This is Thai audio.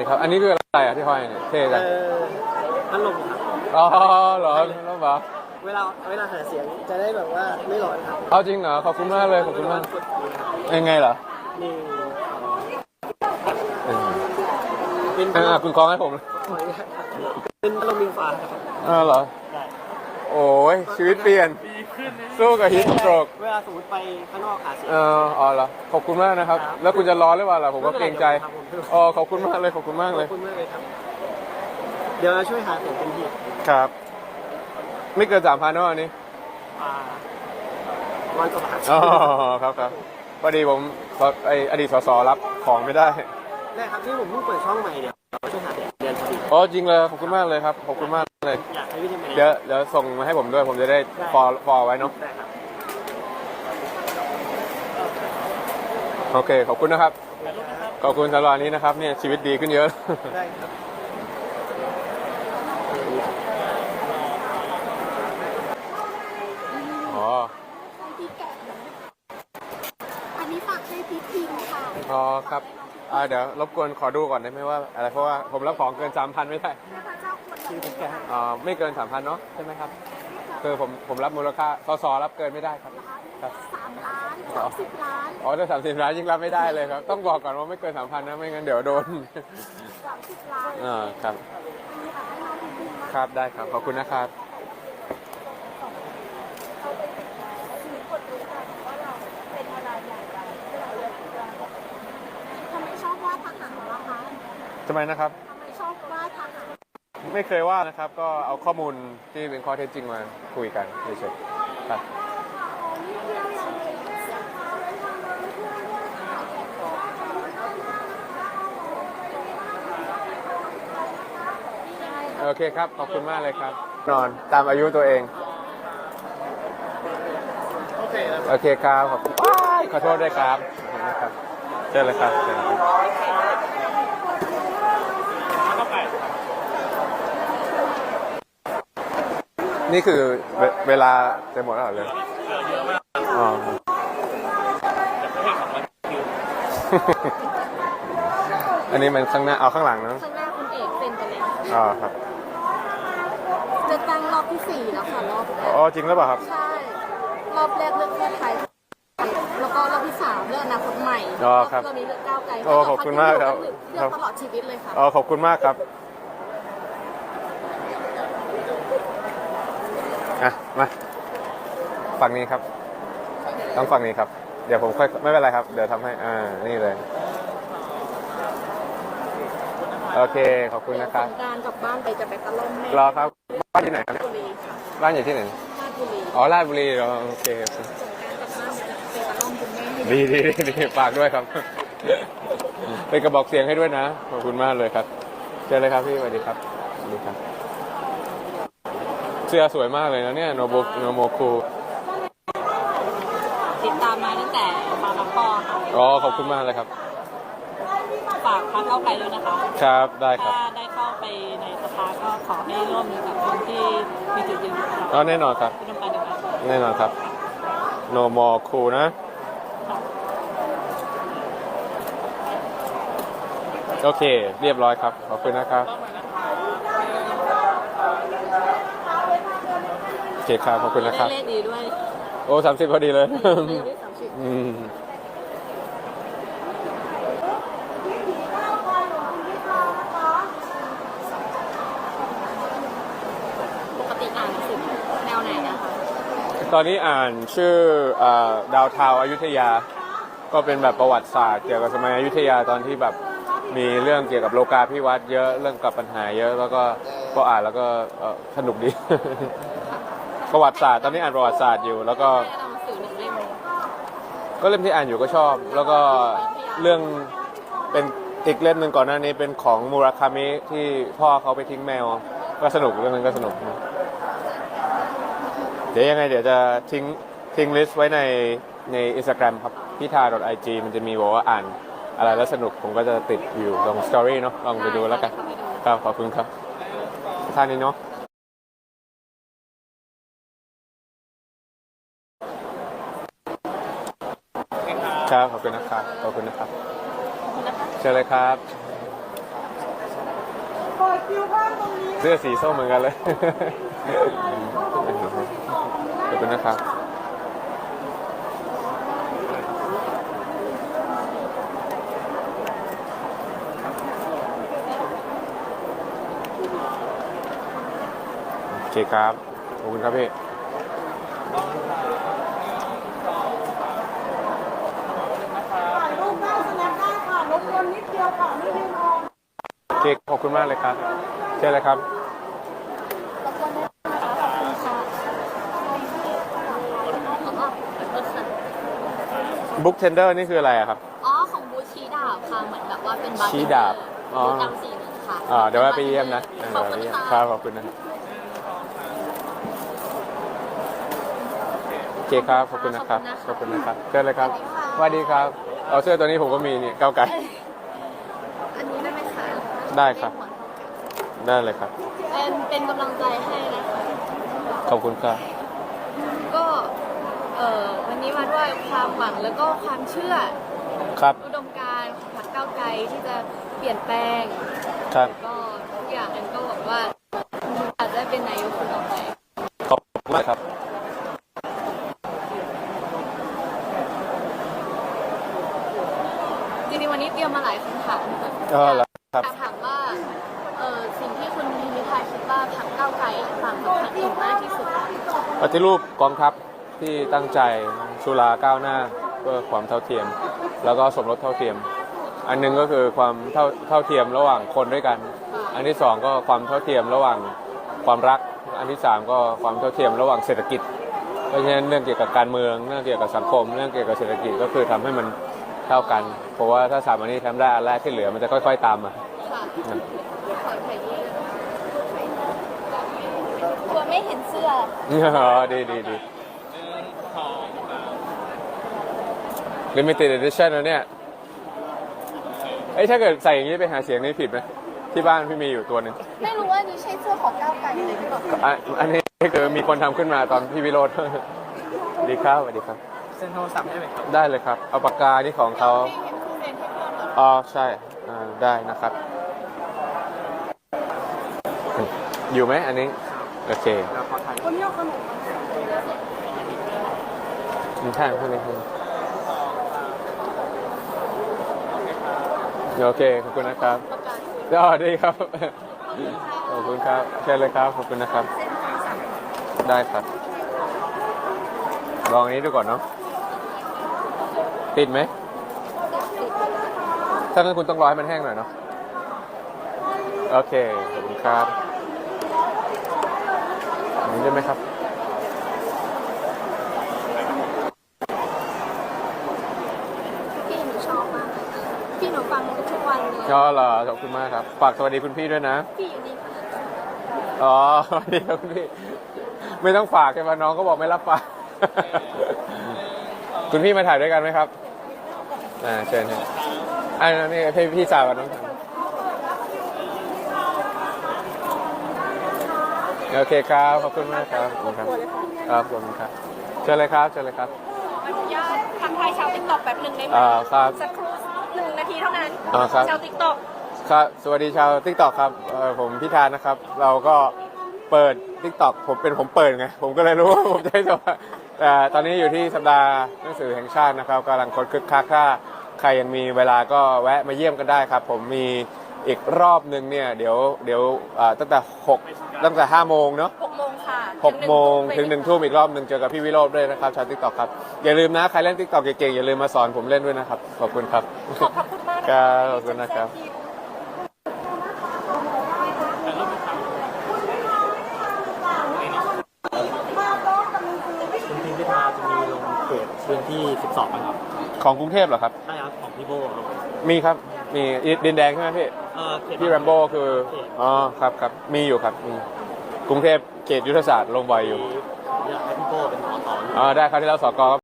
นี่ครับ อันนี้คืออะไรอะที่ห้อยเนี่ยเท่เอจังอพัดลมครับ อ๋อเหรอแล้วเหรอเวลาเวลาหาเสียงจะได้แบบว่าไม่ร้อนครับเอาจริงเหรอขอบคุณมากเลยขอบคุณมากกดนี่ครับยังไงเหรอนี่เออเป็นอ่าคุณคล้องให้ผมขออนุญาตครับเป็นพัดลมมิงฟ้าครับเออเหรอได้โอ้ยชีวิตเปลี่ยน สู้กับฮีทสโตรกเวลาสมมติไปข้างนอกหาเสียงเอออ๋อเหรอขอบคุณมากนะครับแล้วคุณจะร้อนหรือเปล่าล่ะผมก็เกรงใจครับผม อ๋อขอบคุณมากเลยขอบคุณมากขเลอย บคุณมากเลยครับ เดี๋ยวเราช่วยหาเสียงเป็นที่ครับ ไม่เกินสามพันเนอะอันนี้อ่าร้อยกว่าบาทอ๋อครับครับพอดีผมไออดีตสสรับของไม่ได้ได้ครับที่ผมเพิ่งเปิดช่องใหม่เนี่ยเราช่วยหาเสียงเดือนพอดี อ๋อจริงเลยขอบคุณมากเลยครับขอบคุณมาก เลยอยากให้วิธีไหนเดี๋ยวเดี๋ยวส่งมาให้ผมด้วยผมจะได้ฟอลฟอลไว้เนาะได้ครับโอเค ขอบคุณนะครับ ขอบคุณสำหรับวันนี้นะครับเนี่ยชีวิตดีขึ้นเยอะได้ครับอ๋อพี่แกะอันนี้ฝากให้พี่พิมพ์ค่ะอ๋อครับอ่าเดี๋ยวรบกวนขอดูก่อนได้ไหมว่าอะไรเพราะว่าผมรับของเกินสามพันไม่ได้ พระเจ้าควรชื่อเป็นแกอ่าไม่เกินสามพันเนาะใช่ไหมครับคือผมผมรับมูลค่าสสรับเกินไม่ได้ครับครับ สามล้านสามสิบล้านอ๋อถ้าสามสิบล้านยิ่งรับไม่ได้เลยครับ ต้องบอกก่อนว่าไม่เกินสามพันนะไม่งั้นเดี๋ยวโดน สามสิบล้านอ่าครับมีค่ะให้น้องพี่พิมพ์มาครับได้ครับขอบคุณนะครับเขาไปติดตามสื่อกดรู้กันว่าเราเป็นอะไรอย่างไรที่เราเลือกทำไมชอบวาดทหารล่ะคะ ทำไมนะครับ ไม่เคยว่านะครับ ก็เอาข้อมูลที่เป็นข้อเท็จจริงมาคุยกันเฉยๆครับโอเคครับ ขอบคุณมากเลยครับ นอนตามอายุตัวเอง โอเคครับ ขอบคุณขอโทษด้วยครับเชิญเลยครับเชิญเลยครับ นี่คือเวเวลาจะหมดแล้วเหรอเลยอ๋อ อันนี้มันข้างหน้า เอาข้างหลังนะข้างหน้าคุณเอกเป็นไปแล้วอ๋อครับจะตั้งรอบที่สี่แล้วค่ะรอบแรกอ๋อจริงหรือเปล่าครับ ใช่ รอบแรกเลือกเพื่อไทย แล้วก็รอบที่สามเลือกอนาคตใหม่อ๋อครับรอบนี้เลือกก้าวไกลโอ้ขอบคุณมากครับ เลืครัอบกตลอดชีวิตเลยค่ะ อ๋อขอบคุณมากครับ อะมาฝั่งนี้ครับ ต้องฝั่งนี้ครับ เดี๋ยวผมค่อยไม่เป็นไรครับ เดี๋ยวทำให้ อ่า นี่เลย โอเค ขอบคุณนะครับสงกรารกลับบ้านไปจะไปตะล่อมแม่รอครับ บ้านที่ไหนครับบุรีค่ะบ้านอยู่ที่ไหนราชบุรีอ๋อราชบุรีเหรอโอเคโอเคสงกรารกลับบ้านไปจะไปตะล่อมคุณแม่ให้ดีดีดีดีฝากด้วยครับ เป็นกระบอกเสียงให้ด้วยนะ ขอบคุณมากเลยครับ เจอเลยครับพี่สวัสดีครับสวัสดีครับ เสื้อสวยมากเลยนะเนี่ยโนบุโนโมคูติดตามมาตั้งแต่ปาปปอค่ะอ๋อขอบคุณมากเลยครับ ฝากพรรคเก้าวไกลด้วยนะคะครับได้ครับถ้าได้เข้าไปในสภาก็ขอให้ร่วมมือกับคนที่มีจุดยืนของอ๋อเราแน่นอนครับที่ต้องการเดียวกันแน่นอนครับโนโมคูนะ โอเค เรียบร้อยครับ ขอบคุณนะครับโอ เคครับขอบคุณนะครับ ได้เลขดีด้วยโอ้สามสิบพอดีเลยเลขที่สามสิบอืมปกติอ่านหนังสือแนวไหนนะคะ ตอนนี้อ่านชื่อเอ่อดาวเทาวน์อยุธยา ก็เป็นแบบประวัติศาสตร์เกี่ยวกับสมัยอยุธยาตอนที่แบบมีเรื่องเกี่ยวกับโลกาภิวัตน์เยอะเรื่องกับปัญหาเยอะแล้วก็ก็อ่านแล้วก็เอ่อสนุกดี ประวัติศาสตร์ตอนนี้อ่านประวัติศาสตร์อยู่ แล้วก็ได้หนังสือหนึ่งเล่มก็เล่มที่อ่านอยู่ก็ชอบ แล้วก็เรื่องเป็นอีกเล่มหนึ่งก่อนหน้านี้เป็นของมูราคามิที่พ่อเขาไปทิ้งแมว ก็สนุกเรื่องนั้นก็สนุก เดี๋ยวยังไง เดี๋ยวจะทิ้งทิ้งลิสต์ไว้ในในอินสตาแกรมครับพิธา .ig มันจะมีบอกว่าอ่านอะไรแล้วสนุกผมก็จะติดอยู่ตรงสตอรี่เนาะลองไปดูแล้วกัน ครับขอบคุณครับท่านนี้เนาะ ครับขอบคุณนะครับขอบคุณนะครับเชิญเลยครับเสื้อสีส้มเหมือนกันเลยขอบคุณนะครับโอเคครับขอบคุณครับพี่ ถ่ายรูปได้สแนปได้ค่ะรบกวนนิดเดียวค่ะไม่ได้นอน โอเคขอบคุณมากเลยครับเชิญเลยครับบุ๊กเทนเดอร์นี่คืออะไรอะครับ อ๋อ ของบูธชี้ดาบค่ะ เหมือนแบบว่าเป็นบาร์ชี้ดาบอ๋อบูธดำสีหนึ่งค่ะอ่าเดี๋ยวว่าไปเยี่ยมนะขอบเดี๋ยวคุไปณเยี่ยมค่ะครับขอบคุณนะโอเคครับ ขอบคุณนะครับ ขอบคุณนะครับเชิญเลยครับสวัสดีครับ เอาเสื้อตัวนี้ผมก็มีนี่เก้าวไก่ อันนี้ได้ไหมคะ ได้ครับ ได้เลยครับ เป็นเป็นกำลังใจให้นะคะ ขอบคุณครับ ก็เอ่อวันนี้มาด้วยความหวังแล้วก็ความเชื่อครับ อุดมการณ์ของพรรคก้าวไกลที่จะเปลี่ยนแปลงครับก็ทุกอย่างอันก็หวังว่าอาจจะได้เป็นนายกคนต่อไป ขอบคุณมากครับ จริงๆวันนี้เตรียมมาหลายคำถามก็แล้ว ครับ ถามว่าเออสิ่งที่คุณพิมพิพายคิดว่าพรรคก้าวไกลต่างกับพรรคอื่นมากที่สุดปฏิรูปกองทัพที่ตั้งใจสุราก้าวหน้าเพื่อความเท่าเทียม แล้วก็สมรสเท่าเทียม อันหนึงก็คือความเท่าเท่าเทียมระหว่างคนด้วยกัน อันที่สองก็ความเท่าเทียมระหว่างความรัก อันที่สามก็ความเท่าเทียมระหว่างเศรษฐกิจ เพราะฉะนั้นเรื่องเกี่ยวกับการเมืองเรื่องเกี่ยวกับสังคม เรื่องเกี่ยวกับเศรษฐกิจก็คือทำให้มัน เท่ากันเพราะว่าถ้าสามอันนี้ทำได้อันแรกที่เหลือมันจะค่อย ๆ ตามมาค่ะขอถ่ายรูปกลัวไม่เห็นเสื้อ อ๋อดีดีดี limited edition นะเนี่ยเอ้ยถ้าเกิดใส่อย่างนี้ไปหาเสียงนี่ผิดไหมที่บ้านพี่มีอยู่ตัวหนึ่งไม่รู้ว่านี่ใช่เสื้อของก้าวไกลเลยหรือเปล่าอะอันนี้คือมีคนทำขึ้นมาตอนพี่วิโรธ ดีครับสวัสดีครับ เซ็นโทรศัพท์ได้ไหมครับได้เลยครับ เอาปากกานี่ของเขาให้เห็นคู่เรียนให้เพื่อนก่อนอ๋อใช่อ่าได้นะครับ อยู่ไหมอันนี้ โอเคเราขอถ่ายคนนี้เอาขนมมีท่าพวกนี้โอเค ขอบคุณนะครับประกาศยอดดีครับ ขอบคุณครับเชิญเลยครับ ขอบคุณนะครับ ได้ครับ ลองอันนี้ดูก่อนเนาะ ติดไหมถ้างั้นคุณต้องรอให้มันแห้งหน่อยเนาะ โอเค ขอบคุณครับอันนี้ได้ไหมครับ พี่หนูชอบมากพี่หนูฟังทุกวันเลยชอบเหรอ ขอบคุณมากครับ ฝากสวัสดีคุณพี่ด้วยนะ พี่อยู่นี่ค่ะอ๋อสวัสดีครับคุณพี่ ไม่ต้องฝากใช่ไหมน้องก็บอกไม่รับฝาก คุณพี่มาถ่ายด้วยกันไหมครับ อ่าเชิญครับอันนี้พี่พี่สาวกับน้องสาวโอเคครับ ขอบคุณมากครับขอบคุณครับ ครับขอบคุณครับ เชิญเลยครับ เชิญเลยครับอนุญาตทักทายชาวติ๊กต็อกแป๊บหนึ่งได้ไหมอ่าครับ สักครู่หนึ่งนาทีเท่านั้นอ่าครับ ชาวติ๊กต็อกครับ สวัสดีชาวทิกตอกครับเอ่อผมพิธานนะครับ เราก็เปิดทิกตอกผมเป็นผมเปิดไง ผมก็เลยรู้ว่าผมจะให้สมัคร แต่ตอนนี้อยู่ที่สัปดาห์หนังสือแห่งชาตินะครับกำลังคนคึกคักถ้าใครยังมีเวลาก็แวะมาเยี่ยมกันได้ครับ ผมมีอีกรอบหนึ่งเนี่ยเดี๋ยวเดี๋ยวอ่าตั้งแต่หกตั้งแต่ห้าโมงเนาะหกโมงค่ะหกโมงถึงหนึ่งทุ่มอีกรอบหนึ่งเจอกับพี่วิโรจน์ด้วยนะครับชาวทิกตอกครับ อย่าลืมนะ ใครเล่นทิกตอกเก่งๆ อย่าลืมมาสอนผมเล่นด้วยนะครับ ขอบคุณครับ ขอบพระคุณมากครับขอบคุณนะครับคุณพิมพิธาจะมีลง เขตพื้นที่ 12นะครับของกรุงเทพเหรอครับ ใช่ครับของพี่โบครับมีครับ มีดินแดงใช่ไหมพี่ เอ่อเขตพี่แรมโบ้คืออ๋อ ครับครับ มีอยู่ครับมีกรุงเทพเขตยุทธศาสตร์ลงบ่อยอยู่ อยากให้พี่โบเป็นสอสออ๋อ ได้ครับที่เราสกก็